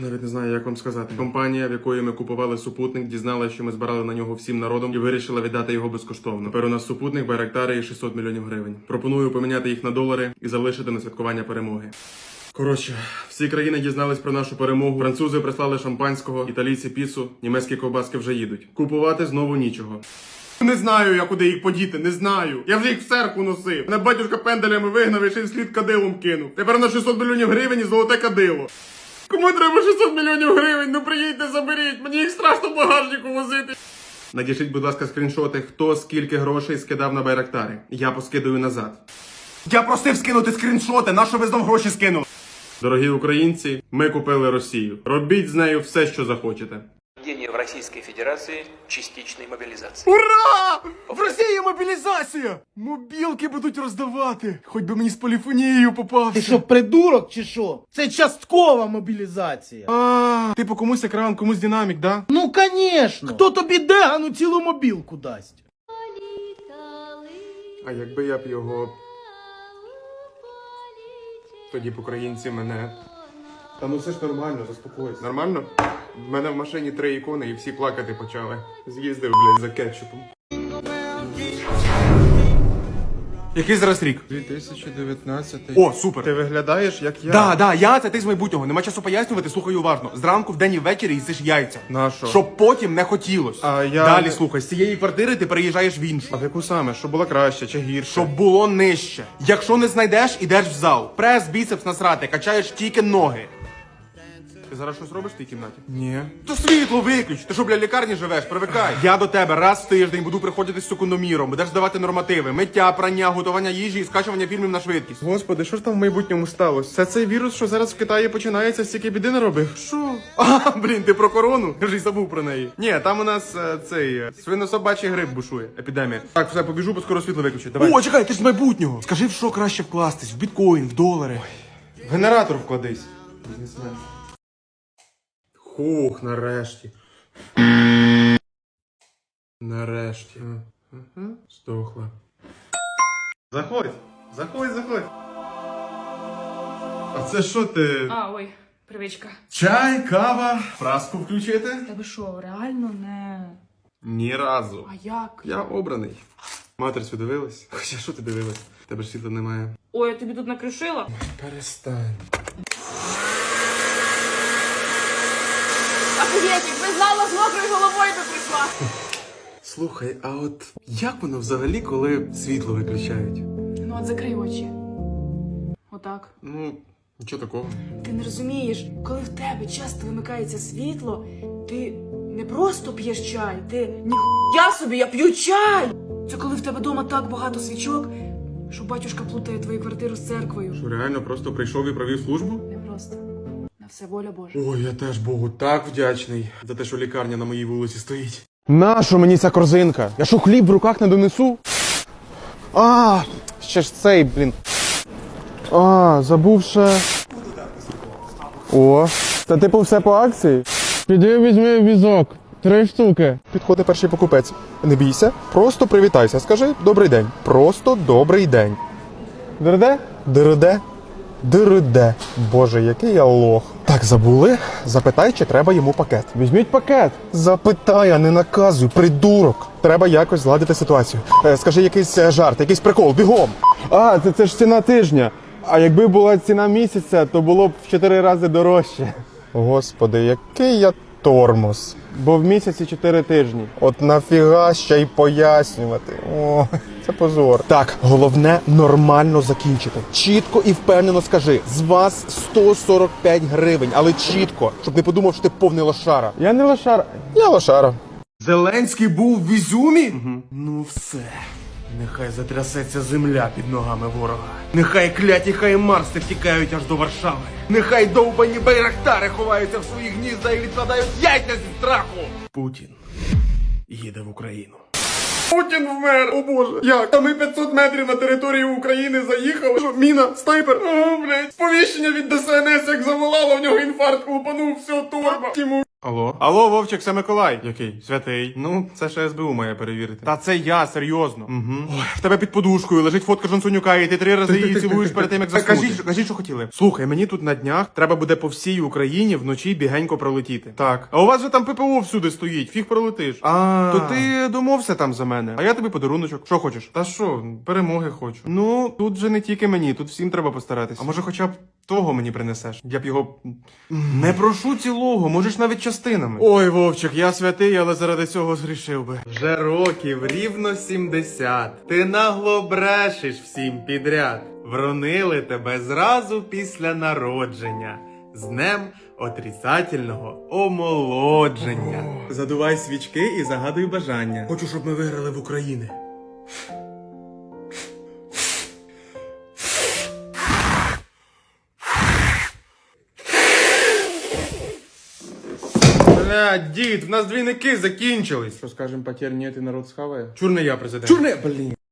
Навіть не знаю, як вам сказати. Компанія, в якої ми купували супутник, дізналася, що ми збирали на нього всім народом і вирішила віддати його безкоштовно. Тепер у нас супутник Байрактари і 600 мільйонів гривень. Пропоную поміняти їх на долари і залишити на святкування перемоги. Коротше, всі країни дізнались про нашу перемогу. Французи прислали шампанського, італійці піцу, німецькі ковбаски вже їдуть. Купувати знову нічого. Не знаю я, куди їх подіти, не знаю. Я вже їх в церкву носив. Мене батюшка пенделями вигнав і ще й слід кадилом кинув. Тепер на 600 мільйонів гривень і золоте кадило. Кому треба 600 мільйонів гривень? Ну приїдьте, заберіть. Мені їх страшно в багажнику возити. Надішліть, будь ласка, скріншоти, хто скільки грошей скидав на байрактари. Я поскидаю назад. Я просив скинути скріншоти, на що ви знов гроші скинули? Дорогі українці, ми купили Росію. Робіть з нею все, що захочете. Введение в Российской Федерации частичной мобилизации. Ура! В Росії мобілізація! Мобілки будуть роздавати. Хоч би мені з поліфонією попався. Ти що, придурок чи що? Це часткова мобілізація. А, типу комусь екран, комусь динамік, да? Ну, конечно. Хто тобі дегану цілу мобілку дасть? А якби я б його. Тоді б українці мене. Та ну все ж нормально, заспокойся. Нормально? В мене в машині три ікони і всі плакати почали. З'їздив, блядь, за кетчупом. Який зараз рік? 2019. О, супер. Ти виглядаєш, як я. Да, да, я це ти з майбутнього. Нема часу пояснювати, слухай уважно. Зранку, вдень і ввечері їсиш яйця. На що? Щоб потім не хотілось. А я Далі слухай, з цієї квартири ти переїжджаєш в іншу. А в яку саме? Що було краще чи гірше? Щоб було нижче. Якщо не знайдеш, ідеш в зал. Прес, біцепс насрати, качаєш тільки ноги. Ти зараз щось робиш в тій кімнаті? Ні. То світло виключ. Ти що, бля, лікарні живеш, привикай. Я до тебе раз в тиждень буду приходити з секундоміром, будеш здавати нормативи, миття, прання, готування їжі і скачування фільмів на швидкість. Господи, що ж там в майбутньому сталося? Це цей вірус, що зараз в Китаї починається, стільки біди наробив. Що? А, блін, ти про корону? Я вже й забув про неї. Ні, там у нас е, цей е, свинособачий грип бушує. Епідемія. Так, все, побіжу, бо скоро світло виключить. Давай. О, чекай, ти ж з майбутнього. Скажи, в що краще вкластись? В біткоін, в долари. В генератор вкладись. Бізнесмен. Хух, нарешті. Нарешті. Ага, Здохла. Заходь, заходь, заходь. А це що ти? А, ой, привичка. Чай, кава, праску включити? Тебе що, реально не. Ні разу. А як? Я обраний. Матрицю дивилась? Хоча що ти дивилась? Тебе ж світла немає. Ой, я тобі тут накришила? Перестань. Офігеть, якби знала з мокрою головою би прийшла. Слухай, а от як воно взагалі, коли світло виключають? Ну от закрий очі. Отак. Ну, нічого такого. Ти не розумієш, коли в тебе часто вимикається світло, ти не просто п'єш чай, ти ніхуя собі, я п'ю чай! Це коли в тебе вдома так багато свічок, що батюшка плутає твою квартиру з церквою. Що реально просто прийшов і провів службу? Не просто. Все воля Божа. Ой, я теж Богу так вдячний за те, що лікарня на моїй вулиці стоїть. Нащо мені ця корзинка? Я що хліб в руках не донесу? А, ще ж цей, блін. А, забув ще. О, це типу все по акції? Піди візьми візок. Три штуки. Підходить перший покупець. Не бійся, просто привітайся. Скажи добрий день. Просто добрий день. Дерде? Дирде. Дирде. Боже, який я лох. Так, забули? Запитай, чи треба йому пакет. Візьміть пакет. Запитай, а не наказуй, придурок. Треба якось зладити ситуацію. Е, скажи якийсь е, жарт, якийсь прикол, бігом. А, це, це ж ціна тижня. А якби була ціна місяця, то було б в чотири рази дорожче. Господи, який я тормоз. Бо в місяці чотири тижні. От нафіга ще й пояснювати. О, це позор. Так, головне нормально закінчити. Чітко і впевнено скажи: з вас 145 гривень, але чітко, щоб не подумав, що ти повний лошара. Я не лошар. Я лошара. Зеленський був в Ізюмі? Ну все. Нехай затрясеться земля під ногами ворога. Нехай кляті хаймарси втікають аж до Варшави. Нехай довбані байрактари ховаються в свої гнізда і відкладають яйця зі страху. Путін їде в Україну. Путін вмер! О боже! Як? Та ми 500 метрів на територію України заїхали. Що, міна, снайпер? О, блядь! Сповіщення від ДСНС як заволало, в нього інфаркт лупанув, все, торба. Йому Алло? Алло, Вовчик, це Миколай. Який? Святий. Ну, це ще СБУ має перевірити. Та це я, серйозно. Угу. Ой, в тебе під подушкою лежить фотка Жансонюка, і ти три рази її цілуєш перед тим, як заснути. Кажіть, кажіть, що хотіли. Слухай, мені тут на днях треба буде по всій Україні вночі бігенько пролетіти. Так. А у вас же там ППО всюди стоїть, фіг пролетиш. А. То ти домовся там за мене, а я тобі подаруночок. Що хочеш? Та що, перемоги хочу. Ну, тут же не тільки мені, тут всім треба постаратися. А може хоча б того мені принесеш? Я б його. Не прошу цілого, можеш навіть частинами. Ой, Вовчик, я святий, але заради цього згрішив би. Вже років рівно 70. Ти нагло брешеш всім підряд. Вронили тебе зразу після народження. З днем отрицательного омолодження. Задувай свічки і загадуй бажання. Хочу, щоб ми виграли в Україні. Бля, дід, в нас двійники закінчились. Що скажем, потерь нет і народ схаває? Чур я президент. Чурне, блін.